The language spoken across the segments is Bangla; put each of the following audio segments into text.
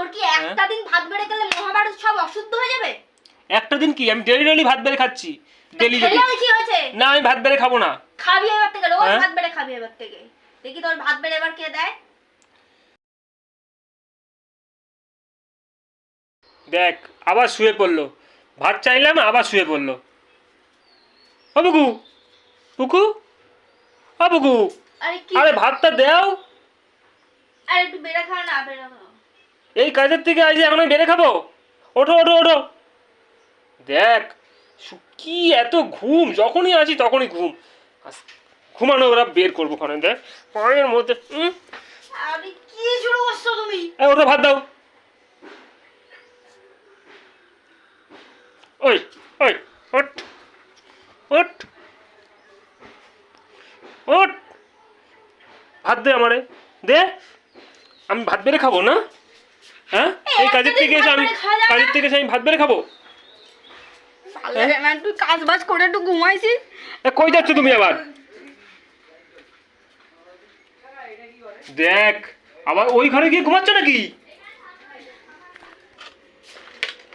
তোর কি একটা দিন ভাত বেড়ে গেলে মহাভারত সব অশুদ্ধ হয়ে যাবে? একটা দিন কি? আমি ডেলি ডেলি ভাত বেড়ে খাচ্ছি। ডেলি ডেলি কি হয়েছে? না আমি ভাত বেড়ে খাব না। খাবি এবার থেকে রোজ হ্যাঁ? ভাত বেড়ে খাবি এবার থেকে। দেখি তোর ভাত বেড়ে এবার কে দেয়? দেখ আবার শুয়ে পড়ল। ভাত চাইলাম আবার শুয়ে পড়ল। ও বুকু বুকু ও বুকু। আরে ভাতটা দেও। আরে একটু বেড়ে খাও না বেড়ে খাও। এই কাজের থেকে আজ এখন আমি বেড়ে খাব? ওঠো ওঠো ওঠো। দেখ কি এত ঘুম? যখনই আসি তখনই ঘুম। ঘুমানো ওরা বের করব ওখানে দেখ। পায়ের মধ্যে উম, কি শুরু করছ তুমি? ওটা ভাত দাও। ওই ওই ওট ওট ওট ভাত দে আমারে। দে আমি ভাত বেড়ে খাব না? হ্যাঁ? এই কাজের থেকে এসে আমি? কাজের থেকে এসে আমি ভাত বেড়ে খাব? কাজ বাজ করে একটু ঘুমাইছিস? এ, কই যাচ্ছ তুমি আবার? দেখ আবার ওই ঘরে গিয়ে ঘুমাচ্ছ নাকি?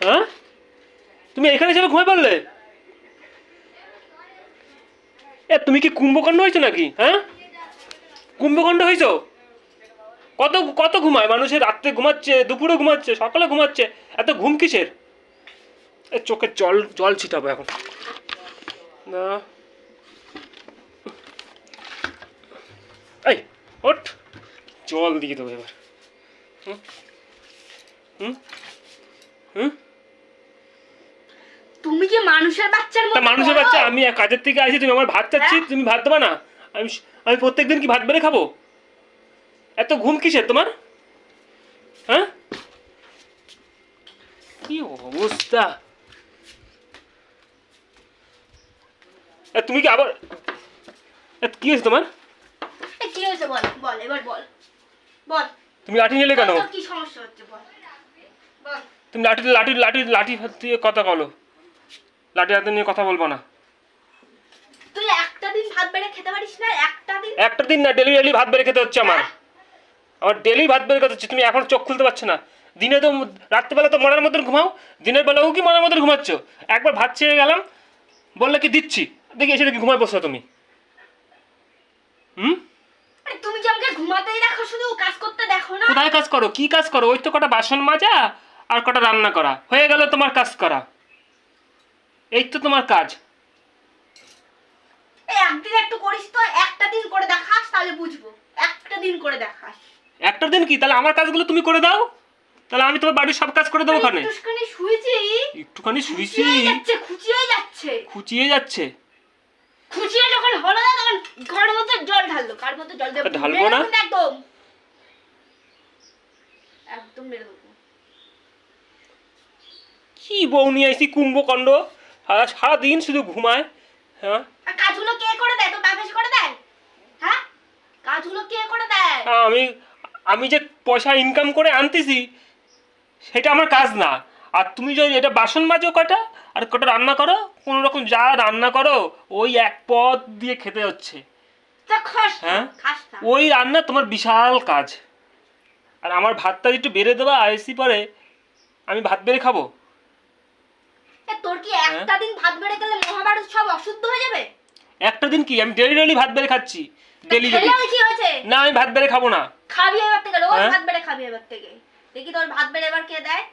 হ্যাঁ? তুমি এখানে হিসেবে ঘুমাই পারলে এ তুমি কি কুম্ভকাণ্ড হয়েছো নাকি? হ্যাঁ? কুম্ভকাণ্ড হয়েছো? কত কত ঘুমায়? মানুষের রাত্রে ঘুমাচ্ছে দুপুরে ঘুমাচ্ছে সকালে ঘুমাচ্ছে। এত ঘুম কিসের? চোখে জল জল ছিটাবো এখন। না। এই ওঠ। জল দিয়ে দেবো এবার। হুম? হুম? হুম? তুমি কি মানুষের বাচ্চার মতো মানুষের বাচ্চা আমি কাজের থেকে আসি তুমি আমার ভাত চাচ্ছি হ্যাঁ? তুমি ভাত দেবা না আমি আমি প্রত্যেকদিন কি ভাত বেড়ে খাব? এত ঘুম কিসের তোমার? হ্যাঁ? কি অবস্থা? তুমি কি আবার কি হয়েছে তোমার? কি হয়েছে বল বল এবার বল। বল। তুমি লাঠি নিলে কেন? কি সমস্যা হচ্ছে বল। তুমি লাঠি লাঠি লাঠি লাঠি হাত দিয়ে কথা বলো। লাঠি হাতে নিয়ে কথা বলব না। তুই একটা দিন ভাত বেড়ে খেতে পারিস না একটা দিন একটা দিন না ডেলি ডেলি ভাত বেড়ে খেতে হচ্ছে আমার। আমার ডেলি ভাত খেতে হচ্ছে তুমি এখন চোখ খুলতে পারছ না। দিনে তো রাত্রিবেলা তো মরার মতন ঘুমাও দিনের বেলাও কি মরার মতন ঘুমাচ্ছ। একবার ভাত চেয়ে গেলাম বললে কি দিচ্ছি? দেখি এসে দেখি ঘুমায় বসো তুমি। হুম? তুমি কি আমাকে ঘুমাতেই দেখো শুধু কাজ করতে দেখো না। কোথায় কাজ করো? কি কাজ করো? ওই তো কটা বাসন মাজা আর কটা রান্না করা। হয়ে গেল তোমার কাজ করা। এই তো তোমার কাজ। এই একদিন একটু করিস তো একটা দিন করে দেখাস তাহলে বুঝব। একটা দিন করে দেখাস। একটা দিন কি? তাহলে আমার কাজগুলো তুমি করে দাও। তাহলে আমি তোমার বাড়ির সব কাজ করে দেবো ওখানে। একটুখানি শুয়েছি। একটুখানি খুচিয়ে যাচ্ছে খুচিয়ে যাচ্ছে। খুচিয়ে যখন হলো না তখন ঘরের মধ্যে জল ঢাললো। কার মধ্যে জল দেবো? ঢালবো না? একদম। একদম মেরে দেবো। কি বউ নিয়ে আইসি কুম্ভকাণ্ড? সারা সারাদিন শুধু ঘুমায় হ্যাঁ? কাজগুলো কে করে দেয়? তো বাপেশ করে দেয়? হ্যাঁ? কাজগুলো কে করে দেয়? আমি আমি যে পয়সা ইনকাম করে আনতেছি সেটা আমার কাজ না। আর তুমি যদি এটা বাসন মাজো কটা আর কটা রান্না করো কোনো রকম যা রান্না করো ওই এক পদ দিয়ে খেতে হচ্ছে। হ্যাঁ? ওই রান্না তোমার বিশাল কাজ। আর আমার ভাতটা একটু বেড়ে দেবা আইসি পরে আমি ভাত বেড়ে খাব। তোর কি? একটা দিন ভাত বেড়ে গেলে মহাভারত সব অশুদ্ধ হয়ে যাবে? একটা দিন কি? আমি ডেলি ডেলি ভাত বেড়ে খাচ্ছি ডেলি ডেলি না আমি ভাত বেড়ে খাব না। খাবি এবার থেকে রোজ হ্যাঁ? ভাত বেড়ে খাবি এবার থেকে। দেখি তোর ভাত বেড়ে এবার কে দেয়?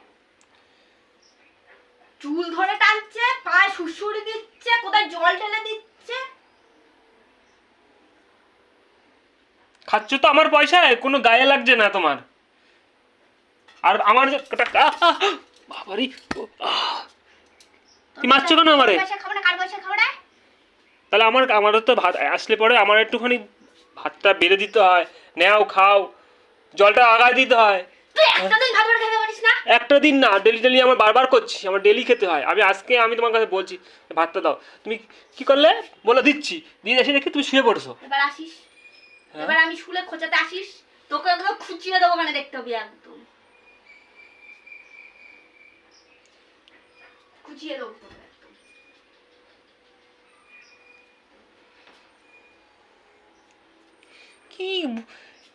চুল ধরে টানছে পায়ে সুড়সুড়ি দিচ্ছে কোথায় জল ঢেলে দিচ্ছে? খাচ্ছ তো আমার পয়সায়? কোনো গায়ে লাগছে না তোমার। আর আমার বাবারি। কি মারছো কেন আমারে? পয়সা পয়সা তাহলে আমার আমারও তো ভাত আসলে পরে আমার একটুখানি ভাতটা বেড়ে দিতে হয় নেও খাও জলটা আগায় দিতে হয়। একটা দিন না? ডেলি ডেলি আমার বারবার করছি আমার ডেলি খেতে হয়। আমি আজকে আমি তোমার কাছে বলছি ভাতটা দাও। তুমি কি করলে? বলে দিচ্ছি। দিয়ে এসে দেখি তুমি শুয়ে পড়ছো। এবার আসিস। হ্যাঁ? এবার আমি শুলে খোঁচাতে আসিস। তোকে একদম খুঁচিয়ে দেবো ওখানে দেখতে হবে একদম। খুঁচিয়ে দেবো তোকে একদম। কি?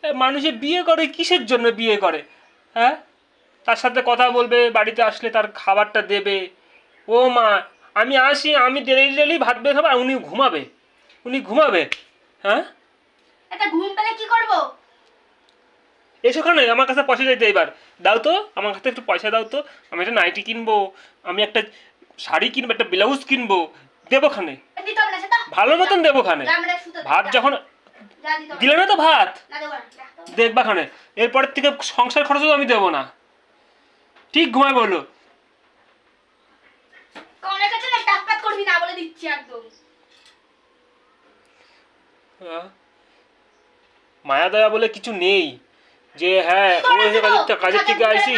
মানুষে বিয়ে করে কিসের জন্য বিয়ে করে? হ্যাঁ? তার সাথে কথা বলবে বাড়িতে আসলে তার খাবারটা দেবে। ও মা আমি আসি আমি ডেলি ডেলি ভাত বের খাব আর উনি ঘুমাবে। উনি ঘুমাবে হ্যাঁ? একটা ঘুম পেলে কি করব? এসো খানে আমার কাছে পয়সা চাইতে এবার। দাও তো আমার কাছে একটু পয়সা দাও তো। আমি একটা নাইটি কিনবো আমি একটা শাড়ি কিনবো একটা ব্লাউজ কিনবো। দেবো খানে দিতে হবে না সেটা ভালো মতন দেবো খানে যা, আমরা শুতে দে, ভাত যখন দিলে না তো ভাত। দেখবা খানে। এরপরের থেকে সংসার খরচও আমি দেবো না। ঠিক ঘুমায় বলল আহ, মায়া দয়া বলে কিছু নেই। যে হ্যাঁ? কাজের থেকে- আসি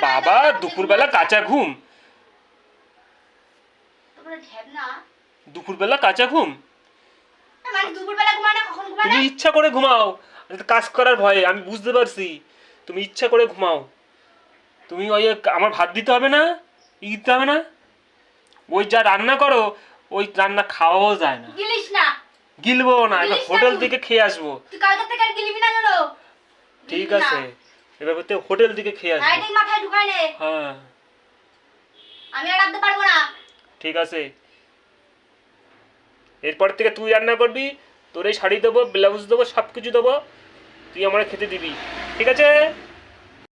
বাবা দুপুরবেলা কাঁচা ঘুম। দুপুরবেলা কাঁচা ঘুম মানে দুপুরবেলা ঘুমায় না কখন ঘুমায় তুমি ইচ্ছা করে ঘুমাও। কাজ করার ভয়ে আমি বুঝতে পারছি। তুমি ইচ্ছা করে ঘুমাও। তুমি ওই আমার ভাত দিতে হবে না ই দিতে হবে না। ওই যা রান্না করো ওই রান্না খাওয়াও যায় না। গিলিস না। গিলবো না এবার হোটেল থেকে খেয়ে আসব। তুই কালকে থেকে আর গিলবি না জানো? ঠিক আছে এবার বলতে হোটেল থেকে খেয়ে আসব। লাইটিং মাথায় ঢুকায় নে। হ্যাঁ। আমি আর রাখতে পারব না। ঠিক আছে। এরপর থেকে তুই রান্না করবি তোর এই শাড়ি দেবো ব্লাউজ দেবো সব কিছু দেবো, তুই আমার খেতে দিবি। ঠিক আছে?